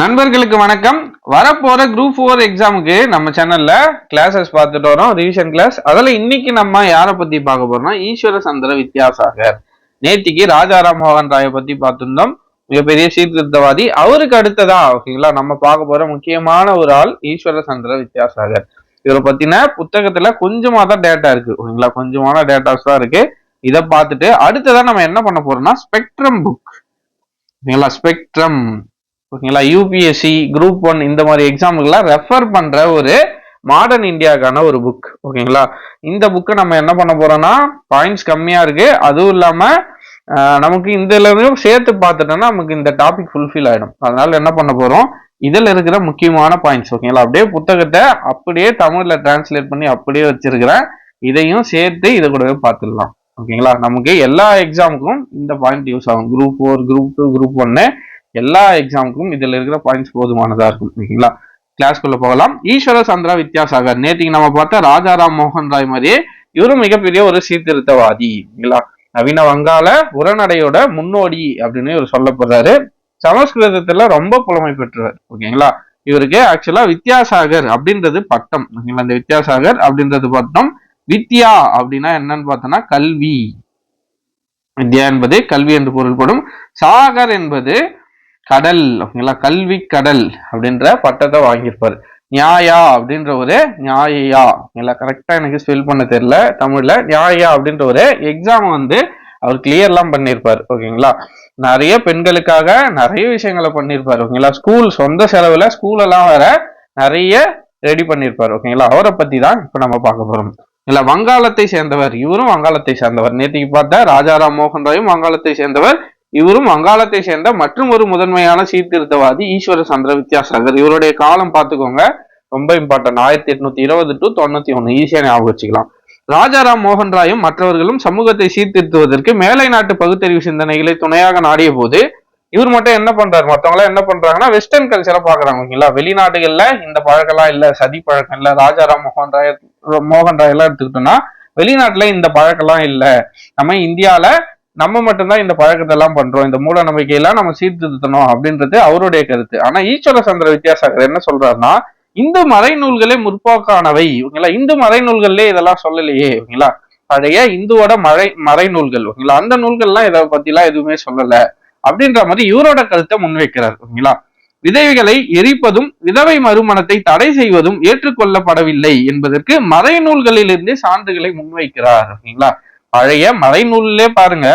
நண்பர்களுக்கு வணக்கம். வரப்போற குரூப் ஃபோர் எக்ஸாமுக்கு நம்ம சேனல்ல கிளாஸஸ் பார்த்துட்டு வரோம் ரிவிஷன் கிளாஸ் அதுல இன்னைக்கு நம்ம யாரை பத்தி பார்க்க போறோம்னா ஈஸ்வர சந்திர வித்யாசாகர். நேத்திக்கு ராஜாராம் மோகன் ராயை பத்தி பார்த்திருந்தோம். மிகப்பெரிய சீர்திருத்தவாதி. அவருக்கு அடுத்ததா ஓகேங்களா நம்ம பார்க்க போற முக்கியமான ஒரு ஆள் ஈஸ்வர சந்திர வித்யாசாகர். இவரை பத்தின புத்தகத்துல கொஞ்சமா தான் டேட்டா இருக்கு ஓகேங்களா கொஞ்சமான டேட்டாஸ் தான் இருக்கு. இதை பார்த்துட்டு அடுத்ததான் நம்ம என்ன பண்ண போறோம்னா ஸ்பெக்ட்ரம் புக் ஓகேங்களா ஸ்பெக்ட்ரம் ஓகேங்களா? யூபிஎஸ்சி குரூப் ஒன் இந்த மாதிரி எக்ஸாமுக்கெல்லாம் ரெஃபர் பண்ணுற ஒரு மாடர்ன் இந்தியாவுக்கான ஒரு புக் ஓகேங்களா? இந்த புக்கை நம்ம என்ன பண்ண போறோம்னா பாயிண்ட்ஸ் கம்மியாக இருக்கு. அதுவும் இல்லாமல் நமக்கு இந்த சேர்த்து பார்த்துட்டோம்னா நமக்கு இந்த டாபிக் ஃபுல்ஃபில் ஆகிடும் அதனால என்ன பண்ண போகிறோம் இதில் இருக்கிற முக்கியமான பாயிண்ட்ஸ் ஓகேங்களா? அப்படியே புத்தகத்தை அப்படியே தமிழில் டிரான்ஸ்லேட் பண்ணி அப்படியே வச்சிருக்கிறேன் இதையும் சேர்த்து இதை கூடவே பார்த்துடலாம். ஓகேங்களா? நமக்கு எல்லா எக்ஸாமுக்கும் இந்த பாயிண்ட் யூஸ் ஆகும். Group four group two group ஒன்று எல்லா எக்ஸாமுக்கும் இதில் இருக்கிற பாயிண்ட்ஸ் போதுமானதாக இருக்கும் ஓகேங்களா கிளாஸ்க்குள்ள போகலாம். ஈஸ்வர சந்திரா வித்யாசாகர். நேற்றுக்கு நம்ம பார்த்தா ராஜாராம் மோகன் ராய் மாதிரியே இவரும் மிகப்பெரிய ஒரு சீர்திருத்தவாதி ஓகேங்களா நவீன வங்காள உரநடையோட முன்னோடி அப்படின்னு இவர் சொல்லப்படுறாரு. சமஸ்கிருதத்துல ரொம்ப புலமை பெற்றவர் ஓகேங்களா? இவருக்கு ஆக்சுவலா வித்யாசாகர் அப்படின்றது பட்டம் ஓகேங்களா? இந்த வித்யாசாகர் அப்படின்றது பட்டம் வித்யா அப்படின்னா என்னன்னு பார்த்தோம்னா கல்வி. வித்யா என்பது கல்வி என்று பொருள்படும். சாகர் என்பது கடல் ஓகேங்களா? கல்வி கடல் அப்படின்ற பட்டத்தை வாங்கியிருப்பார். நியாயா அப்படின்ற ஒரு நியாயா ஓகேங்களா? கரெக்டாக எனக்கு ஸ்பெல் பண்ண தெரியல தமிழில். நியாயா அப்படின்ற ஒரு எக்ஸாம் வந்து அவர் கிளியர்லாம் பண்ணியிருப்பார் ஓகேங்களா? நிறைய பெண்களுக்காக நிறைய விஷயங்களை பண்ணியிருப்பார் ஓகேங்களா? ஸ்கூல் சொந்த செலவில் ஸ்கூலெல்லாம் வேற நிறைய ரெடி பண்ணியிருப்பார் ஓகேங்களா? அவரை பற்றி தான் இப்போ நம்ம பார்க்க போகிறோம் இல்லை வங்காளத்தை சேர்ந்தவர் இவரும் வங்காளத்தை சேர்ந்தவர். நேற்றுக்கு பார்த்தா ராஜாராம் மோகன் ராயும் வங்காளத்தை சேர்ந்தவர். இவரும் வங்காளத்தை சேர்ந்த மற்றும் ஒரு முதன்மையான சீர்திருத்தவாதி ஈஸ்வர சந்திர வித்யாசாகர் இவருடைய காலம் பார்த்துக்கோங்க. ரொம்ப இம்பார்ட்டன்ட் ஆயிரத்தி எட்நூத்தி இருபது டு தொண்ணூத்தி ஒன்னு ஈஸியா ஞாபகம் வச்சுக்கலாம். ராஜாராம் மோகன் ராயும் மற்றவர்களும் சமூகத்தை சீர்திருத்துவதற்கு மேலை நாட்டு பகுத்தறிவு சிந்தனைகளை துணையாக நாடிய போது இவர் மட்டும் என்ன பண்றாரு? மற்றவங்களாம் எல்லாம் என்ன பண்றாங்கன்னா வெஸ்டர்ன் கல்ச்சரை பாக்குறாங்க ஓகேங்களா? வெளிநாடுகள்ல இந்த பழக்கம்லாம் இல்ல சதி பழக்கம் இல்ல ராஜாராம் மோகன் ராய் மோகன் ராய் எல்லாம் எடுத்துக்கிட்டோம்னா வெளிநாட்டுல இந்த பழக்கம்லாம் இல்ல. நம்ம இந்தியால நம்ம மட்டும்தான் இந்த பழக்கத்தை எல்லாம் பண்றோம். இந்த மூட நம்பிக்கையெல்லாம் நம்ம சீர்திருத்தணும் அப்படின்றது அவருடைய கருத்து. ஆனா ஈஸ்வர சந்திர வித்யாசாகர் என்ன சொல்றாருன்னா இந்து மறைநூல்களே முற்போக்கானவை. ஓகேங்களா இந்து மறைநூல்கள்லயே இதெல்லாம் சொல்லலையே ஓகேங்களா பழைய இந்துவோட மறை மறைநூல்கள் ஓகேங்களா அந்த நூல்கள்லாம் இதை பத்திலாம் எதுவுமே சொல்லல அப்படின்ற மாதிரி இவரோட கருத்தை முன்வைக்கிறார் ஓகேங்களா விதவைகளை எரிப்பதும் விதவை மறுமணத்தை தடை செய்வதும் ஏற்றுக்கொள்ளப்படவில்லை என்பதற்கு மறைநூல்களிலிருந்தே சான்றுகளை முன்வைக்கிறார் ஓகேங்களா பழைய மறைநூல்லே பாருங்க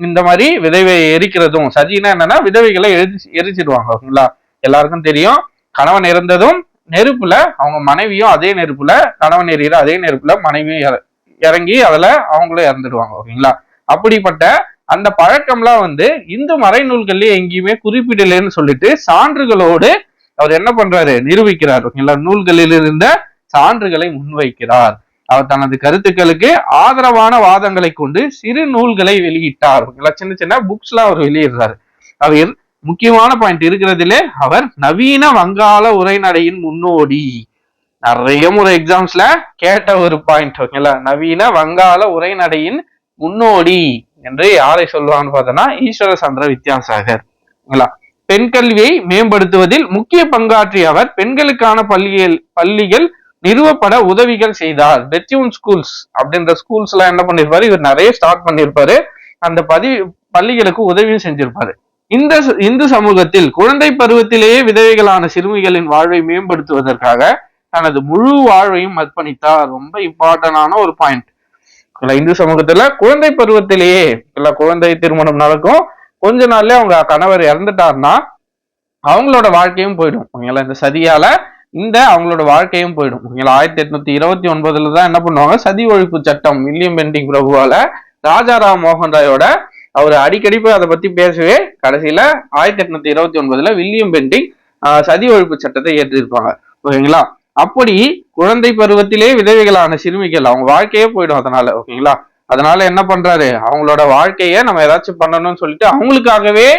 இந்த மாதிரி விதவை எரிக்கிறதும் சதினா என்னன்னா விதவைகளை எரிச்சு எரிச்சிடுவாங்க ஓகேங்களா எல்லாருக்கும் தெரியும். கணவன் இறந்ததும் நெருப்புல அவங்க மனைவியும் அதே நெருப்புல கணவன் எரியிற அதே நெருப்புல மனைவியும் இற- இறங்கி அதுல அவங்களும் இறந்துடுவாங்க ஓகேங்களா அப்படிப்பட்ட அந்த பழக்கம்லாம் வந்து இந்து மறைநூல்கள்லயே எங்கேயுமே குறிப்பிடலைன்னு சொல்லிட்டு சான்றுகளோடு அவர் என்ன பண்றாரு நிரூபிக்கிறார் ஓகேங்களா நூல்களில் இருந்த சான்றுகளை முன்வைக்கிறார். அவர் தனது கருத்துக்களுக்கு ஆதரவான வாதங்களை கொண்டு சிறு நூல்களை வெளியிட்டார். சின்ன சின்ன புக்ஸ் எல்லாம் அவர் வெளியிடுறாரு. அவர் முக்கியமான பாயிண்ட் இருக்கிறதுலே அவர் நவீன வங்காள உரைநடையின் முன்னோடி. நிறைய முறை எக்ஸாம்ஸ்ல கேட்ட ஒரு பாயிண்ட் ஓகேங்களா? நவீன வங்காள உரைநடையின் முன்னோடி என்று யாரை சொல்லுவான்னு பார்த்தோம்னா ஈஸ்வர சந்திர வித்யாசாகர். ஓகேங்களா? பெண் கல்வியை மேம்படுத்துவதில் முக்கிய பங்காற்றிய அவர் பெண்களுக்கான பள்ளிகள் பள்ளிகள் நிறுவப்பட உதவிகள் செய்தார். பெத்யூன் ஸ்கூல்ஸ் அப்படின்ற ஸ்கூல்ஸ் எல்லாம் என்ன பண்ணிருப்பாரு? இவர் நிறைய ஸ்டார்ட் பண்ணிருப்பாரு. அந்த பதி பள்ளிகளுக்கு உதவியும் செஞ்சிருப்பாரு. இந்த இந்து சமூகத்தில் குழந்தை பருவத்திலேயே விதவைகளான சிறுமிகளின் வாழ்வை மேம்படுத்துவதற்காக தனது முழு வாழ்வையும் அர்ப்பணித்தார். ரொம்ப இம்பார்ட்டன்டான ஒரு பாயிண்ட் இந்து சமூகத்துல குழந்தை பருவத்திலேயே இல்ல குழந்தை திருமணம் நடக்கும். கொஞ்ச நாள்லயே அவங்க கணவர் இறந்துட்டாருன்னா அவங்களோட வாழ்க்கையும் போயிடும். இந்த சதியால இந்த அவங்களோட வாழ்க்கையும் போயிடும். ஓகேங்களா? ஆயிரத்தி எட்நூத்தி இருபத்தி ஒன்பதுல தான் என்ன பண்ணுவாங்க? சதி ஒழிப்பு சட்டம் வில்லியம் பெண்டிங் பிரபுவால ராஜாராம் மோகன் ராயோட அவர் அடிக்கடி போய் அதை பத்தி பேசவே கடைசியில ஆயிரத்தி எட்நூத்தி இருபத்தி ஒன்பதுல வில்லியம் பெண்டிங் சதி ஒழிப்பு சட்டத்தை ஏற்றிருப்பாங்க. ஓகேங்களா? அப்படி குழந்தை பருவத்திலே விதவைகளான சிறுமிகள் அவங்க வாழ்க்கையே போயிடும் அதனால. ஓகேங்களா? அதனால என்ன பண்றாரு? அவங்களோட வாழ்க்கைய நம்ம ஏதாச்சும் பண்ணணும்னு சொல்லிட்டு அவங்களுக்காகவே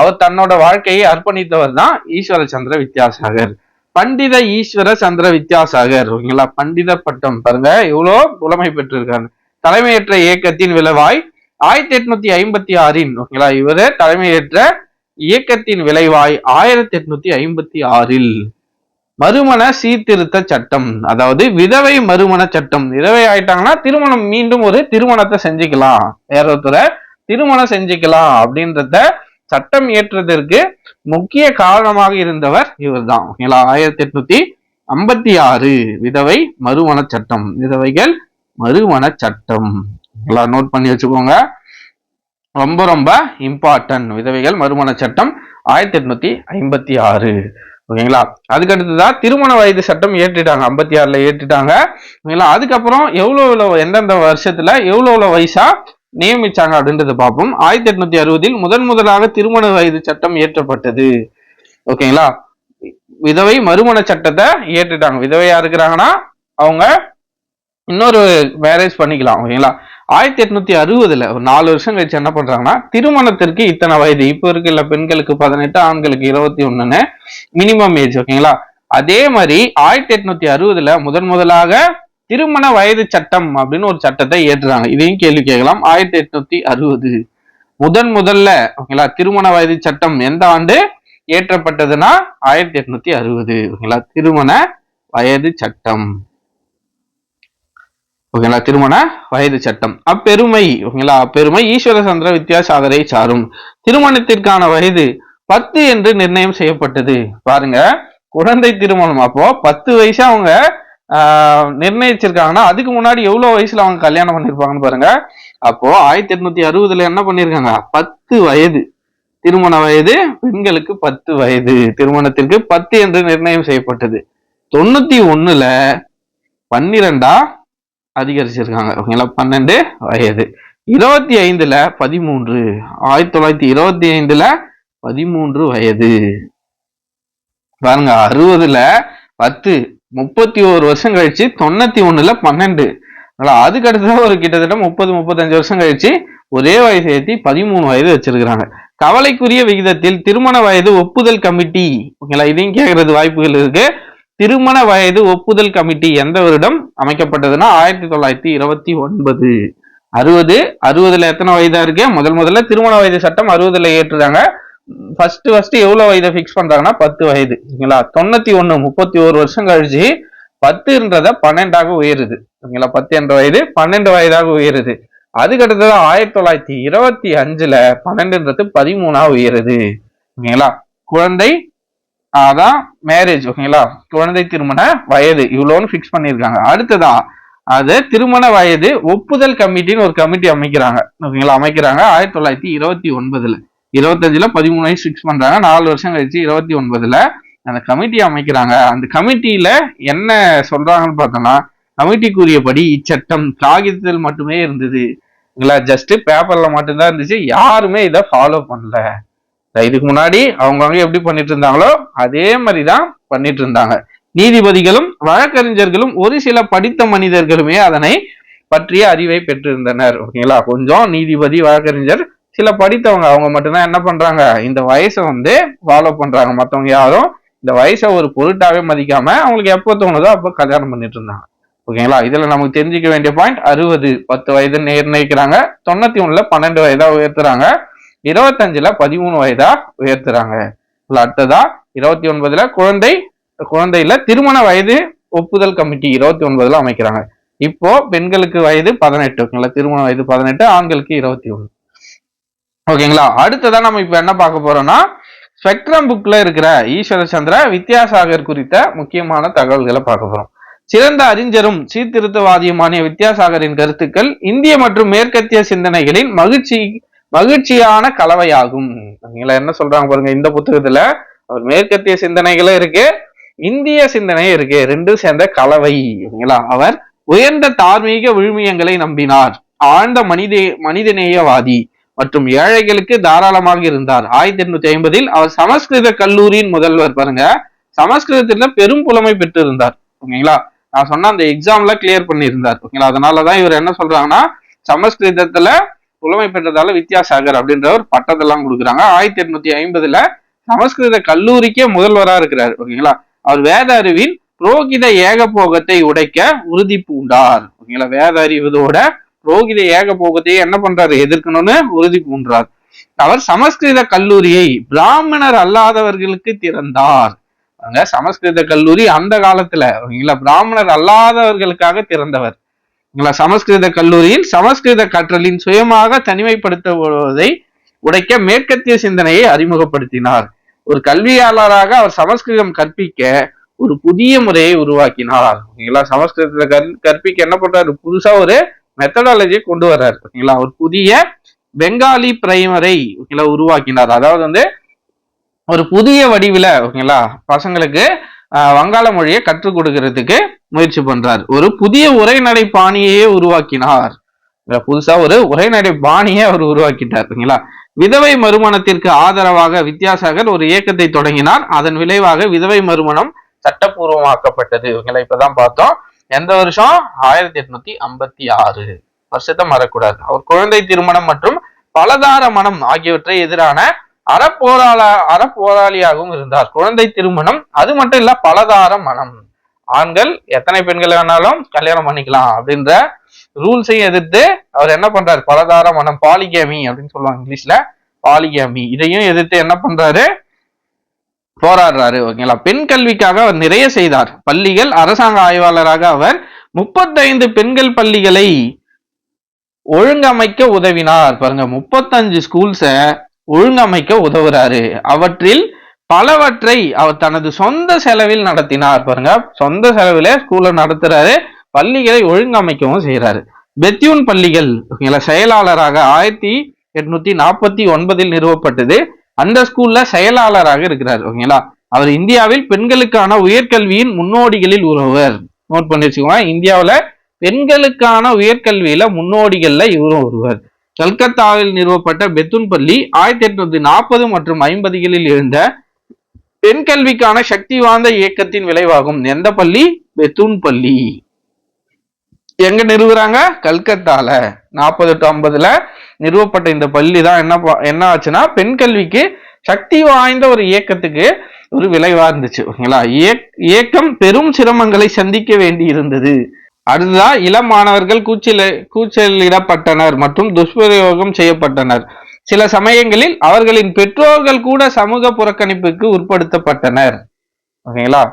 அவர் தன்னோட வாழ்க்கையை அர்ப்பணித்தவர் தான் ஈஸ்வர சந்திர வித்யாசாகர். பண்டித ஈஸ்வர சந்திர வித்யாசாகர் ஓகேங்களா? பண்டித பட்டம் பாருங்க எவ்வளோ புலமை பெற்றிருக்காங்க தலைமையேற்ற இயக்கத்தின் விளைவாய் ஆயிரத்தி எட்நூத்தி ஐம்பத்தி ஆறின் ஓகேங்களா இவரு தலைமையேற்ற இயக்கத்தின் விளைவாய் ஆயிரத்தி எட்நூத்தி ஐம்பத்தி ஆறில் மறுமண சீர்திருத்த சட்டம் அதாவது விதவை மறுமண சட்டம். விதவை ஆயிட்டாங்கன்னா திருமணம் மீண்டும் ஒரு திருமணத்தை செஞ்சுக்கலாம். வேற ஒருத்தரை திருமணம் செஞ்சுக்கலாம் அப்படின்றத சட்டம் இயற்றதற்கு முக்கிய காரணமாக இருந்தவர் இவர்தான். ஓகேங்களா ஆயிரத்தி எட்நூத்தி ஐம்பத்தி ஆறு விதவை மறுமண சட்டம். விதவைகள் மறுமண சட்டம். எல்லாம் நோட் பண்ணி வச்சுக்கோங்க. ரொம்ப ரொம்ப இம்பார்ட்டன்ட் விதவைகள் மறுமண சட்டம் ஆயிரத்தி எட்நூத்தி ஐம்பத்தி ஆறு. ஓகேங்களா? அதுக்கடுத்துதான் திருமண வயது சட்டம் ஏற்றிட்டாங்க ஐம்பத்தி ஆறுல ஏற்றிட்டாங்க ஓகேங்களா? அதுக்கப்புறம் எவ்வளவு எவ்வளோ எந்தெந்த வருஷத்துல எவ்வளோ எவ்வளவு வயசா நியமிச்சாங்க அப்படின்றத பார்ப்போம். ஆயிரத்தி எட்நூத்தி அறுபதில் முதன் முதலாக திருமண வயது சட்டம் இயற்றப்பட்டது. ஓகேங்களா? விதவை மறுமண சட்டத்தை ஏற்றுட்டாங்க விதவையா இருக்கிறாங்கன்னா அவங்க இன்னொரு மேரேஜ் பண்ணிக்கலாம். ஓகேங்களா? ஆயிரத்தி எட்நூத்தி அறுபதுல ஒரு நாலு வருஷம் கழிச்சு என்ன பண்றாங்கன்னா திருமணத்திற்கு இத்தனை வயது. இப்போ இருக்கிற பெண்களுக்கு பதினெட்டு ஆண்களுக்கு இருபத்தி ஒண்ணுன்னு மினிமம் ஏஜ் ஓகேங்களா? அதே மாதிரி ஆயிரத்தி எட்நூத்தி அறுபதுல முதன் முதலாக திருமண வயது சட்டம் அப்படின்னு ஒரு சட்டத்தை ஏற்றுறாங்க. இதையும் கேள்வி கேட்கலாம். ஆயிரத்தி எட்நூத்தி அறுபது. முதன் முதல்ல ஓகேங்களா திருமண வயது சட்டம் எந்த ஆண்டு ஏற்றப்பட்டதுன்னா ஆயிரத்தி எட்நூத்தி அறுபது ஓகேங்களா திருமண வயது சட்டம். ஓகேங்களா திருமண வயது சட்டம். அப்பெருமை ஓகேங்களா அப்பெருமை ஈஸ்வர சந்திர வித்யாசாகரை சாரும். திருமணத்திற்கான வயது பத்து என்று நிர்ணயம் செய்யப்பட்டது. பாருங்க குழந்தை திருமணம். அப்போ பத்து வயசு அவங்க நிர்ணயிச்சிருக்காங்கன்னா அதுக்கு முன்னாடி எவ்வளவு வயசுல அவங்க கல்யாணம் பண்ணிருப்பாங்கன்னு பாருங்க. அப்போ ஆயிரத்தி எட்நூத்தி அறுபதுல என்ன பண்ணிருக்காங்க? பத்து வயது. திருமண வயது பெண்களுக்கு பத்து வயது. திருமணத்திற்கு பத்து என்று நிர்ணயம் செய்யப்பட்டது. தொண்ணூத்தி ஒண்ணுல பன்னிரெண்டா அதிகரிச்சிருக்காங்க. ஓகேங்களா? பன்னெண்டு வயது. இருபத்தி ஐந்துல பதிமூன்று. ஆயிரத்தி தொள்ளாயிரத்தி இருபத்தி ஐந்துல பதிமூன்று வயது. பாருங்க அறுபதுல பத்து. முப்பத்தி ஒரு வருஷம் கழிச்சு தொண்ணூத்தி ஒண்ணுல பன்னெண்டு. அதனால அதுக்கு அடுத்ததான் ஒரு கிட்டத்தட்ட முப்பது முப்பத்தஞ்சு வருஷம் கழிச்சு ஒரே வயசு ஏற்றி பதிமூணு வயது வச்சிருக்கிறாங்க. கவலைக்குரிய விகிதத்தில் திருமண வயது ஒப்புதல் கமிட்டி. ஓகேங்களா? இதையும் கேட்கறது வாய்ப்புகள் இருக்கு. திருமண வயது ஒப்புதல் கமிட்டி எந்த வருடம் அமைக்கப்பட்டதுன்னா ஆயிரத்தி தொள்ளாயிரத்தி இருபத்தி ஒன்பது. அறுபது அறுபதுல எத்தனை வயதா இருக்கு? முதல் முதல்ல திருமண வயது சட்டம் அறுபதுல ஏற்றுறாங்க. ஃபர்ஸ்ட் ஃபர்ஸ்ட் எவ்வளவு வயதை ஃபிக்ஸ் பண்றாங்கன்னா பத்து வயது ஓகேங்களா தொண்ணூத்தி ஒண்ணு முப்பத்தி ஒரு வருஷம் கழிச்சு பத்துன்றத பன்னெண்டாக உயருது ஓகேங்களா பத்து என்ற வயது பன்னெண்டு வயதாக உயருது. அதுக்கு அடுத்தது ஆயிரத்தி தொள்ளாயிரத்தி இருபத்தி அஞ்சுல பன்னெண்டுன்றது பதிமூணா உயருது ஓகேங்களா குழந்தை அதான் மேரேஜ் ஓகேங்களா குழந்தை திருமண வயது இவ்வளோன்னு ஃபிக்ஸ் பண்ணியிருக்காங்க. அடுத்ததான் அது திருமண வயது ஒப்புதல் கமிட்டின்னு ஒரு கமிட்டி அமைக்கிறாங்க ஓகேங்களா அமைக்கிறாங்க ஆயிரத்தி தொள்ளாயிரத்தி இருபத்தி ஒன்பதுல. இருபத்தஞ்சுல பதிமூணு வயசு ஃபிக்ஸ் பண்றாங்க. நாலு வருஷம் கழிச்சு இருபத்தி ஒன்பதுல அந்த கமிட்டி அமைக்கிறாங்க. அந்த கமிட்டியில என்ன சொல்றாங்கன்னு பார்த்தோம்னா கமிட்டிக்குரியபடி இச்சட்டம் காகிதத்தில் மட்டுமே இருந்தது. இல்லைங்களா ஜஸ்ட் பேப்பர்ல மட்டும்தான் இருந்துச்சு. யாருமே இதை ஃபாலோ பண்ணல. இதுக்கு முன்னாடி அவங்கவுங்க எப்படி பண்ணிட்டு இருந்தாங்களோ அதே மாதிரி தான் பண்ணிட்டு இருந்தாங்க. நீதிபதிகளும் வழக்கறிஞர்களும் ஒரு சில படித்த மனிதர்களுமே அதனை பற்றிய அறிவை பெற்றிருந்தனர். ஓகேங்களா? கொஞ்சம் நீதிபதி வழக்கறிஞர் சில படித்தவங்க அவங்க மட்டும்தான் என்ன பண்றாங்க? இந்த வயசை வந்து ஃபாலோ பண்றாங்க. மற்றவங்க யாரும் இந்த வயசை ஒரு பொருட்டாவே மதிக்காம அவங்களுக்கு எப்போ தோணுதோ அப்போ கல்யாணம் பண்ணிட்டு இருந்தாங்க. ஓகேங்களா இதுல நமக்கு தெரிஞ்சுக்க வேண்டிய பாயிண்ட் அறுபது. பத்து வயது நிர்ணயிக்கிறாங்க. தொண்ணூத்தி ஒண்ணுல பன்னெண்டு வயதா உயர்த்துறாங்க. இருபத்தஞ்சுல பதிமூணு வயதா உயர்த்துறாங்க. அடுத்ததா இருபத்தி ஒன்பதுல குழந்தை குழந்தையில திருமண வயது ஒப்புதல் கமிட்டி இருபத்தி ஒன்பதுல அமைக்கிறாங்க. இப்போ பெண்களுக்கு வயது பதினெட்டு. ஓகேங்களா? திருமண வயது பதினெட்டு ஆண்களுக்கு இருபத்தி ஒன்று. ஓகேங்களா? அடுத்ததா நம்ம இப்ப என்ன பார்க்க போறோம்னா ஸ்பெக்ட்ரம் புக்ல இருக்கிற ஈஸ்வர சந்திர வித்யாசாகர் குறித்த முக்கியமான தகவல்களை பார்க்க போறோம். சிறந்த அறிஞரும் சீர்திருத்தவாதியுமான வித்யாசாகரின் கருத்துக்கள் இந்திய மற்றும் மேற்கத்திய சிந்தனைகளின் மகிழ்ச்சி மகிழ்ச்சியான கலவையாகும். ஓகேங்களா என்ன சொல்றாங்க பாருங்க இந்த புத்தகத்துல அவர் மேற்கத்திய சிந்தனைகளும் இருக்கு இந்திய சிந்தனையும் இருக்கு ரெண்டும் சேர்ந்த கலவை. ஓகேங்களா அவர் உயர்ந்த தார்மீக விழுமியங்களை நம்பினார். ஆழ்ந்த மனித மனிதநேயவாதி. மற்றும் ஏழைகளுக்கு தாராளமாக இருந்தார். ஆயிரத்தி எண்ணூத்தி ஐம்பதில் அவர் சமஸ்கிருத கல்லூரியின் முதல்வர். பாருங்க சமஸ்கிருதத்துல பெரும் புலமை பெற்றிருந்தார். ஓகேங்களா? நான் சொன்ன அந்த எக்ஸாம்ல கிளியர் பண்ணியிருந்தார். ஓகேங்களா? அதனாலதான் இவர் என்ன சொல்றாங்கன்னா சமஸ்கிருதத்துல புலமை பெற்றதால வித்யாசாகர் அப்படின்ற ஒரு பட்டத்தெல்லாம் கொடுக்குறாங்க. ஆயிரத்தி எட்நூத்தி ஐம்பதுல சமஸ்கிருத கல்லூரிக்கே முதல்வரா இருக்கிறார். ஓகேங்களா? அவர் வேத அறிவின் புரோகித ஏகபோகத்தை உடைக்க உறுதி பூண்டார் ஓகேங்களா? வேத அறிவதோட புரோகித ஏக போகத்தையே என்ன பண்றாரு? எதிர்க்கணும்னு உறுதி பூன்றார். அவர் சமஸ்கிருத கல்லூரியை பிராமணர் அல்லாதவர்களுக்கு திறந்தார். அங்க சமஸ்கிருத கல்லூரி அந்த காலத்துல. ஓகேங்களா பிராமணர் அல்லாதவர்களுக்காக திறந்தவர். சமஸ்கிருத கல்லூரியில் சமஸ்கிருத கற்றலின் சுயமாக தனிமைப்படுத்துவதை உடைக்க மேற்கத்திய சிந்தனையை அறிமுகப்படுத்தினார். ஒரு கல்வியாளராக அவர் சமஸ்கிருதம் கற்பிக்க ஒரு புதிய முறையை உருவாக்கினார். ஓகேங்களா சமஸ்கிருதத்துல கற் கற்பிக்க என்ன பண்றாரு? புதுசா ஒரு மெத்தடாலஜியை கொண்டு வர்றாரு ஓகேங்களா ஒரு புதிய பெங்காலி பிரைமரை ஓகேங்களா உருவாக்கினார். அதாவது வந்து ஒரு புதிய வடிவில ஓகேங்களா பசங்களுக்கு ஆஹ், வங்காள மொழியை கற்றுக் கொடுக்கறதுக்கு முயற்சி பண்றார். ஒரு புதிய உரைநடை பாணியையே உருவாக்கினார். புதுசா ஒரு உரைநடை பாணியை அவர் உருவாக்கிட்டார் ஓகேங்களா. விதவை மறுமணத்திற்கு ஆதரவாக வித்யாசாகர் ஒரு இயக்கத்தை தொடங்கினார். அதன் விளைவாக விதவை மறுமணம் சட்டப்பூர்வமாக்கப்பட்டது ஓகேங்களா. இப்பதான் பார்த்தோம். எந்த வருஷம்? ஆயிரத்தி எட்நூத்தி ஐம்பத்தி ஆறு. வருஷத்தை மறக்கூடாது அவர் குழந்தை திருமணம் மற்றும் பலதார மனம் ஆகியவற்றை எதிரான அறப்போராள அறப்போராளியாகவும் இருந்தார். குழந்தை திருமணம் அது மட்டும் இல்ல பலதார மனம். ஆண்கள் எத்தனை பெண்கள் வேணாலும் கல்யாணம் பண்ணிக்கலாம் அப்படின்ற ரூல்ஸையும் எதிர்த்து அவர் என்ன பண்றாரு? பலதார மனம் பாலிகேமி அப்படின்னு சொல்லுவாங்க இங்கிலீஷ்ல. பாலிகேமி. இதையும் எதிர்த்து என்ன பண்றாரு? போராடுறாரு ஓகேங்களா? பெண் கல்விக்காக அவர் நிறைய செய்தார். பள்ளிகள் அரசாங்க ஆய்வாளராக அவர் முப்பத்தைந்து பெண்கள் பள்ளிகளை ஒழுங்கமைக்க உதவினார். பாருங்க முப்பத்தஞ்சு ஸ்கூல்ஸை ஒழுங்கமைக்க உதவுறாரு. அவற்றில் பலவற்றை அவர் தனது சொந்த செலவில் நடத்தினார். பாருங்க சொந்த செலவில் ஸ்கூலை நடத்துறாரு பள்ளிகளை ஒழுங்கமைக்கவும் செய்கிறாரு பெத்யூன் பள்ளிகள் ஓகேங்களா செயலாளராக ஆயிரத்தி எட்நூத்தி நாற்பத்தி ஒன்பதில் நிறுவப்பட்டது. அந்த ஸ்கூல்ல செயலாளராக இருக்கிறார் ஓகேங்களா அவர் இந்தியாவில் பெண்களுக்கான உயர்கல்வியின் முன்னோடிகளில் ஒருவர். நோட் பண்ணி வச்சுக்கோங்க பெண்களுக்கான உயர்கல்வியில முன்னோடிகள்ல இவரும் ஒருவர். கல்கத்தாவில் நிறுவப்பட்ட பெத்துன் பள்ளி ஆயிரத்தி எட்நூத்தி நாற்பது மற்றும் ஐம்பதுகளில் இருந்த பெண் கல்விக்கான சக்தி வாய்ந்த இயக்கத்தின் விளைவாகும். எந்த பள்ளி? பெத்துன் பள்ளி எங்க நிறுவுறாங்க? கல்கத்தால. நாற்பது டு ஐம்பதுல நிறுவப்பட்ட இந்த பள்ளி தான் என்ன ப- என்ன ஆச்சுன்னா பெண் கல்விக்கு சக்தி வாய்ந்த ஒரு இயக்கத்துக்கு ஒரு விளைவா இருந்துச்சு ஓகேங்களா? இயக்கம் பெரும் சிரமங்களை சந்திக்க வேண்டி இருந்தது. அடுத்ததா இளம் மாணவர்கள் கூச்சல கூச்சலிடப்பட்டனர் மற்றும் துஷ்பிரயோகம் செய்யப்பட்டனர். சில சமயங்களில் அவர்களின் பெற்றோர்கள் கூட சமூக புறக்கணிப்புக்கு உட்படுத்தப்பட்டனர் ஓகேங்களா?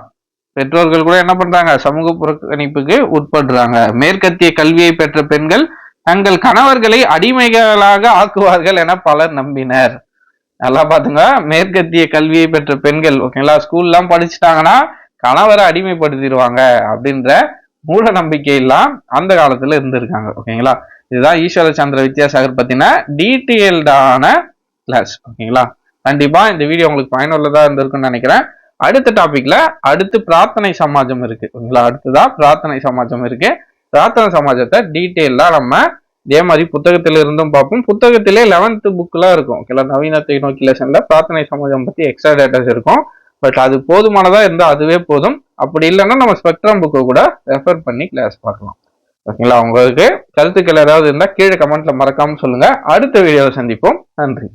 பெற்றோர்கள் கூட என்ன பண்றாங்க? சமூக புறக்கணிப்புக்கு உட்படுறாங்க. மேற்கத்திய கல்வியை பெற்ற பெண்கள் தங்கள் கணவர்களை அடிமைகளாக ஆக்குவார்கள் என பலர் நம்பினர். நல்லா பாத்துங்க. மேற்கத்திய கல்வியை பெற்ற பெண்கள் ஓகேங்களா ஸ்கூல்லாம் படிச்சுட்டாங்கன்னா கணவரை அடிமைப்படுத்திடுவாங்க அப்படின்ற மூட நம்பிக்கை எல்லாம் அந்த காலத்துல இருந்திருக்காங்க ஓகேங்களா. இதுதான் ஈஸ்வர சந்திர வித்யாசாகர் பத்தின டீட்டெயில்டான கிளாஸ் ஓகேங்களா. கண்டிப்பா இந்த வீடியோ உங்களுக்கு பயனுள்ளதா இருந்திருக்கும்னு நினைக்கிறேன். அடுத்த டாபிக்ல அடுத்து பிரார்த்தனை சமாஜம் இருக்கு. ஓகேங்களா அடுத்ததா பிரார்த்தனை சமாஜம் இருக்கு. பிரார்த்தனை சமாஜத்தை டீட்டெயிலா நம்ம இதே மாதிரி புத்தகத்துல இருந்தும் பார்ப்போம். புத்தகத்திலே லெவன்த் புக்லாம் இருக்கும். ஓகேங்களா நவீனத்தை நோக்கி லெசன்ல பிரார்த்தனை சமாஜம் பத்தி எக்ஸ்ட்ரா டேட்டாஸ் இருக்கும். பட் அது போதுமானதா இருந்தால் அதுவே போதும். அப்படி இல்லைன்னா நம்ம ஸ்பெக்ட்ரம் புக்கை கூட ரெஃபர் பண்ணி கிளாஸ் பார்க்கலாம். ஓகேங்களா? உங்களுக்கு கருத்துக்கள் ஏதாவது இருந்தால் கீழே கமெண்ட்ல மறக்காம சொல்லுங்க. அடுத்த வீடியோவை சந்திப்போம். நன்றி.